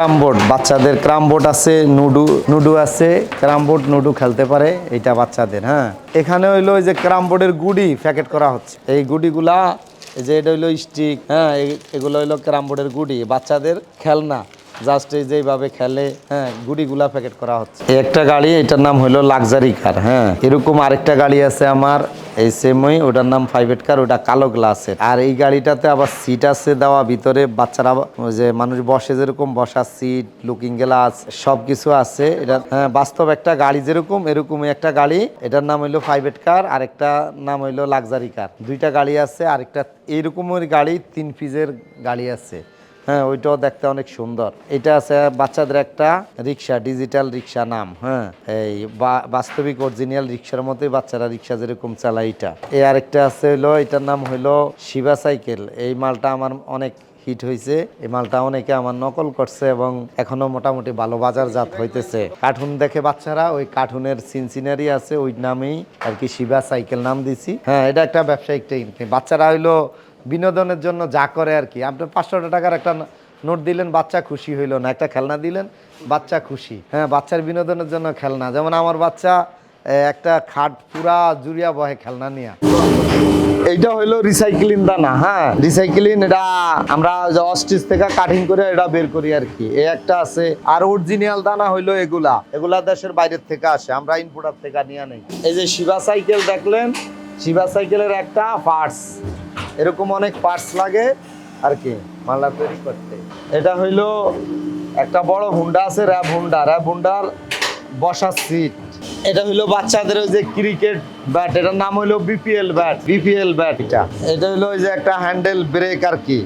ক্রাম board, বাচ্চাদের ক্রাম board আছে, নুডু নুডু আছে, ক্রাম বোর্ড, নুডু খেলতে পারে এটা বাচ্চাদের হ্যাঁ। এখানে হইল যে ক্রাম বোর্ডের গুডি প্যাকেট করা হচ্ছে। এই গুডিগুলা যে এটা হইল স্টিক হ্যাঁ এগুলো হইল ক্রাম বোর্ডের গুডি, বাচ্চাদের খেলনা জাস্ট এই যেভাবে খেলে হ্যাঁ গুডিগুলা প্যাকেট করা হচ্ছে। একটা গাড়ি, এটার নাম হলো লাক্সারি কার হ্যাঁ। এরকম আরেকটা গাড়ি আছে আমার এই সেমই ওটার নাম প্রাইভেট কার ওটা কালো গ্লাসের আর এই গাড়িটাতে আবার সিট আছে দেওয়া, ভিতরে বাচ্চারা যে মানুষ বসে যেরকম, বসার সিট লুকিং গ্লাস সব কিছু আছে। এটা হ্যাঁ বাস্তব একটা গাড়ি যেরকম, এরকমই একটা গাড়ি। এটার নাম হইল প্রাইভেট কার আর একটা নাম হইল লাক্সারি কার দুইটা গাড়ি আছে, আরেকটা এইরকমের গাড়ি, তিন পিজের গাড়ি আছে। হ্যাঁ ওইটাও দেখতে অনেক সুন্দর। এটা আছে বাচ্চাদের একটা রিক্সা ডিজিটাল রিক্সা নাম হ্যাঁ। এই বাস্তবিক অরিজিনাল রিক্সার মতোই বাচ্চারা রিক্সা যেরকম চালায় এটা। এই আরেকটা আছে হলো এটার নাম হলো শিবা সাইকেল। এই মালটা আমার অনেক হিট হয়েছে এই মালটা অনেকে আমার নকল করছে এবং এখনও মোটামুটি ভালো বাজারজাত হইতেছে। কার্টুন দেখে বাচ্চারা, ওই কার্টুনের সিনসিনারি আছে, ওই নামেই আর কি শিবা সাইকেল নাম দিছি। হ্যাঁ এটা একটা ব্যবসায়িক বাচ্চারা হইল বিনোদনের জন্য যা করে আর কি। আপনি পাঁচশো টাকার একটা নোট দিলেন বাচ্চা খুশি হইল না একটা খেলনা দিলেন বাচ্চা খুশি। হ্যাঁ বাচ্চার বিনোদনের জন্য খেলনা। যেমন আমার বাচ্চা একটা খাট পুরা জুড়িয়া বহে খেলনা নিয়ে। এইটা হইল রিসাইক্লিং দানা হ্যাঁ। রিসাইক্লিং এটা আমরা অস্টিস থেকে কাটিং করে এটা বের করি আর কি। এই একটা আছে আর অরিজিনাল দানা হইল এগুলা। এগুলা দেশের বাইরের থেকে আসে আমরা ইনপুটার থেকে নিয়ে নেই এই যে শিবা সাইকেল দেখলেন শিবা সাইকেলের একটা পার্টস এরকম অনেক পার্টস লাগে আর কি মালা তৈরি করতে। এটা হইল একটা বড় হুন্ডা আছে, র্যাব হুন্ডা। র্যাব হুন্ডার বসার সিট এটা হইল বাচ্চাদের ওই যে ক্রিকেট ব্যাট এটার নাম হইল বিপিএল ব্যাট বিপিএল ব্যাট এটা এটা হইল ওই যে একটা হ্যান্ডেল ব্রেক আর কি।